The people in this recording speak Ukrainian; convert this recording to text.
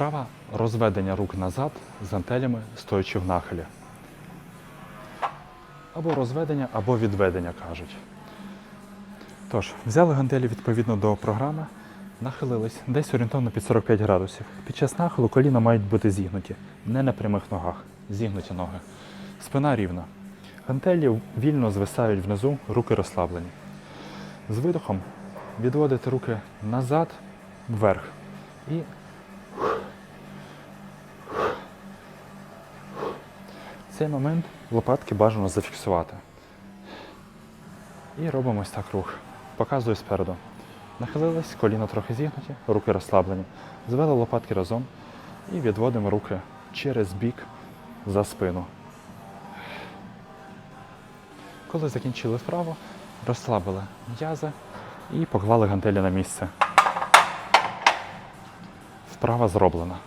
Вправа розведення рук назад з гантелями, стоячи в нахилі. Або розведення, або відведення кажуть. Тож, взяли гантелі відповідно до програми, нахилились десь орієнтовно під 45 градусів. Під час нахилу коліна мають бути зігнуті, не на прямих ногах, зігнуті ноги. Спина рівна. Гантелі вільно звисають внизу, руки розслаблені. З видохом відводите руки назад, вверх. І цей момент лопатки бажано зафіксувати. І робимо ось так рух. Показую спереду. Нахилились, коліна трохи зігнуті, руки розслаблені. Звели лопатки разом і відводимо руки через бік за спину. Коли закінчили вправо, розслабили м'язи і поклали гантелі на місце. Вправа зроблена.